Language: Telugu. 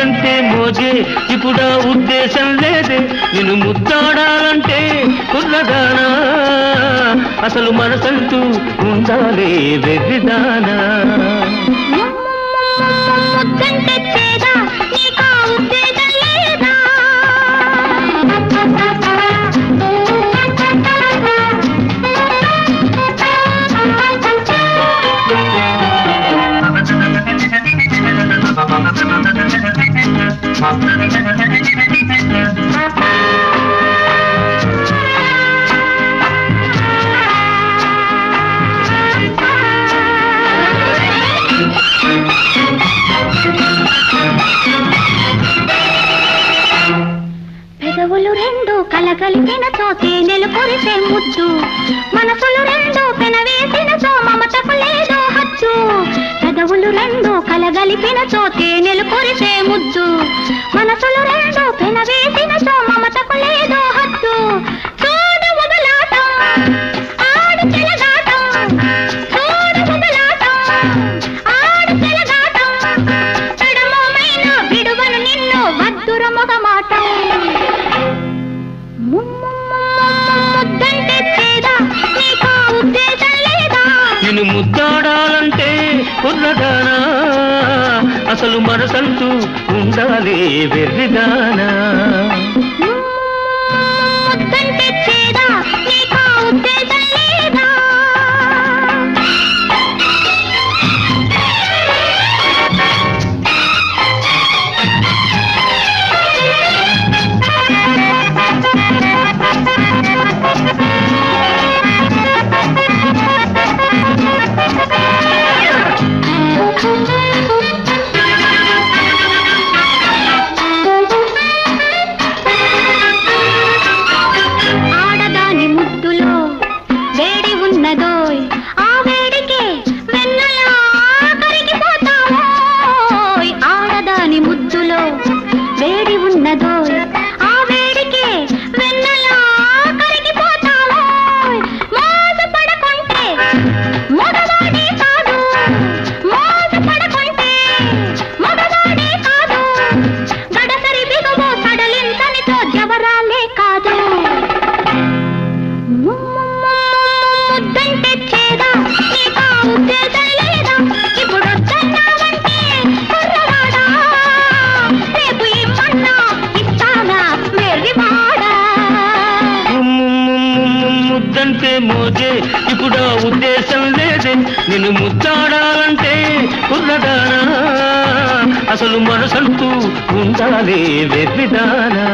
ముద్దంటే మోజే ఇప్పుడా ఉద్దేశం లేదే. నేను ముద్దాడాలంటే కుర్రదానా అసలు మనసంటూ ఉండాలే వెర్రిదానా? పెదవులు రెండు కలగలిపిన చోతే నెలు కొరిసే ముద్దు మనసులు రెండు పెనవేసిన చో మమతకు లేదో హచ్చు. పెదవులు రెండు కలగలిపిన చోతే నెలు కొరిసే ముద్దు మనసులు రెండు పెనవేసిన సో మమతకు లేదో హచ్చు చూడు మొదలాటం ఆడు చెలగాటం చూడు మొదలాటం ఆడు చెలగాటం పెడమోమైన విడువను నిన్ను వద్దుర ముద్దంటే నీకా ఉద్దేశం లేదా నిన్ను ముద్దాడాలంటే కుర్రదానా అసలు మనసంటూ ఉండాలి వెర్రిదానా. ముద్దంటే మోజే ఇప్పుడు ఉద్దేశం లేదే. నిన్ను ముద్దాడాలంటే కుర్రదానా? అసలు మనసంటూ ఉండాలి వెర్రిదానా